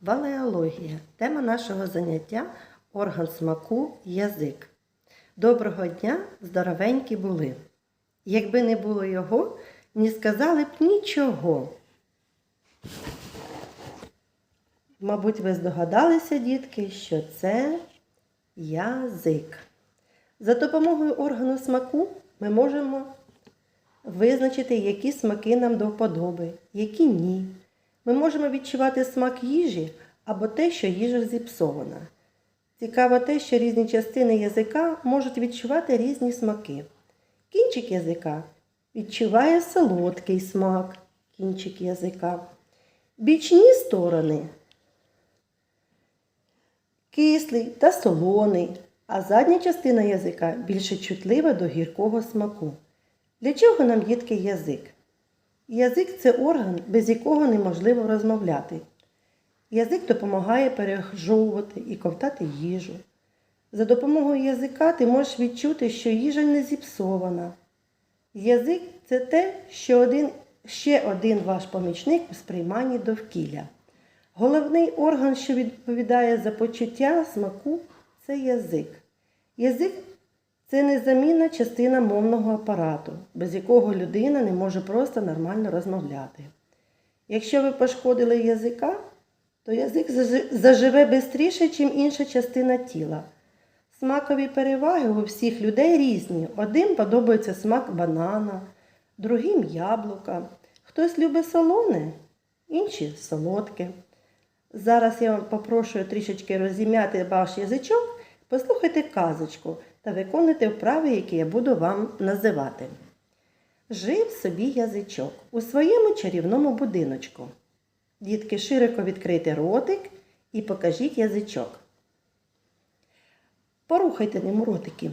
Валеологія. Тема нашого заняття орган смаку язик. Доброго дня, здоровенькі були. Якби не було його, не сказали б нічого. Мабуть, ви здогадалися, дітки, що це язик. За допомогою органу смаку ми можемо визначити, які смаки нам до вподоби, які ні. Ми можемо відчувати смак їжі або те, що їжа зіпсована. Цікаво те, що різні частини язика можуть відчувати різні смаки. Кінчик язика відчуває солодкий смак, кінчик язика. Бічні сторони кислий та солоний, а задня частина язика більше чутлива до гіркого смаку. Для чого нам дітки язик? Язик це орган, без якого неможливо розмовляти. Язик допомагає пережовувати і ковтати їжу. За допомогою язика ти можеш відчути, що їжа не зіпсована. Язик це те, що один, ще один ваш помічник у сприйманні довкілля. Головний орган, що відповідає за почуття смаку, це язик. Язик це незамінна частина мовного апарату, без якого людина не може просто нормально розмовляти. Якщо ви пошкодили язика, то язик заживе швидше, ніж інша частина тіла. Смакові переваги у всіх людей різні. Одним подобається смак банана, другим яблука. Хтось любить солоне, інші солодке. Зараз я вам попрошу трішечки розім'яти ваш язичок, послухайте казочку та виконуйте вправи, які я буду вам називати. Жив собі язичок у своєму чарівному будиночку. Дітки, широко відкрийте ротик і покажіть язичок. Порухайте ним ротики.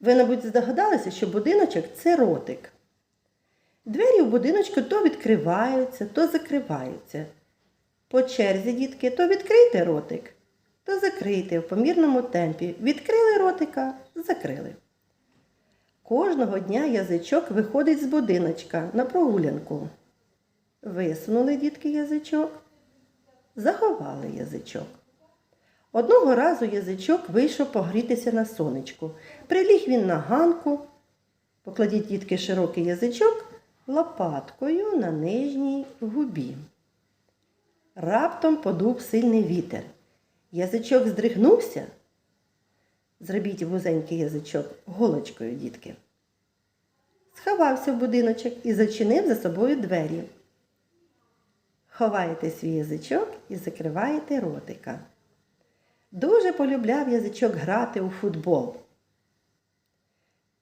Ви, мабуть, здогадалися, що будиночок це ротик. Двері в будиночку то відкриваються, то закриваються. По черзі, дітки, то відкрийте ротик, то закрийте в помірному темпі. Відкрили ротика, закрили. Кожного дня язичок виходить з будиночка на прогулянку. Висунули дітки язичок, заховали язичок. Одного разу язичок вийшов погрітися на сонечку. Приліг він на ганку. Покладіть дітки широкий язичок лопаткою на нижній губі. Раптом подув сильний вітер. Язичок здригнувся. Зробіть вузенький язичок голочкою, дітки. Сховався в будиночок і зачинив за собою двері. Ховаєте свій язичок і закриваєте ротика. Дуже полюбляв язичок грати у футбол.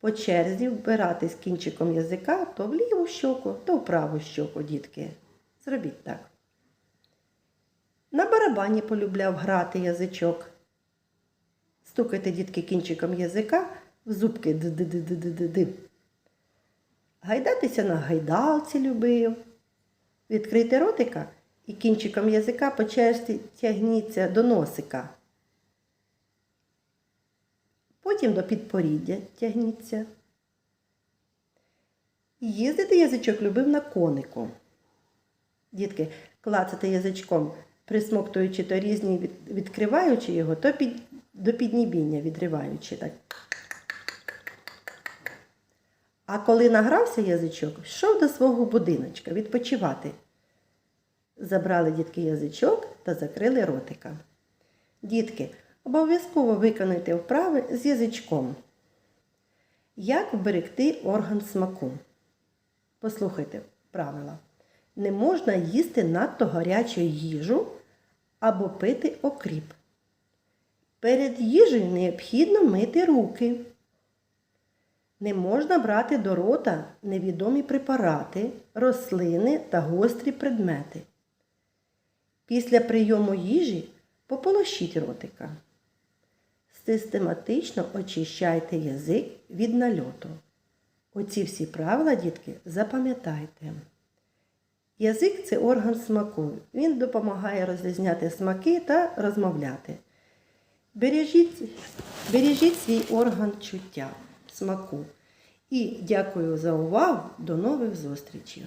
По черзі вбиратись кінчиком язика то в ліву щоку, то в праву щоку, дітки. Зробіть так. Барабані полюбляв грати язичок. Стукайте, дітки, кінчиком язика в зубки д-д-д-д-д-д. Гайдатися на гайдалці любив. Відкрийте ротика і кінчиком язика по черзі тягніться до носика. Потім до підпоріддя тягніться. Їздити язичок любив на конику. Дітки, клацати язичком присмоктуючи то різні, відкриваючи його, то під, до піднібіння відриваючи. так. А коли награвся язичок, йшов до свого будиночка відпочивати. Забрали дітки язичок та закрили ротика. Дітки, обов'язково виконуйте вправи з язичком. Як вберегти орган смаку? Послухайте правила. Не можна їсти надто гарячу їжу або пити окріп. Перед їжею необхідно мити руки. Не можна брати до рота невідомі препарати, рослини та гострі предмети. Після прийому їжі пополощіть ротика. Систематично очищайте язик від нальоту. Оці всі правила, дітки, запам'ятайте. Язик це орган смаку. Він допомагає розрізняти смаки та розмовляти. Бережіть, бережіть свій орган чуття, смаку. І дякую за увагу. До нових зустрічей!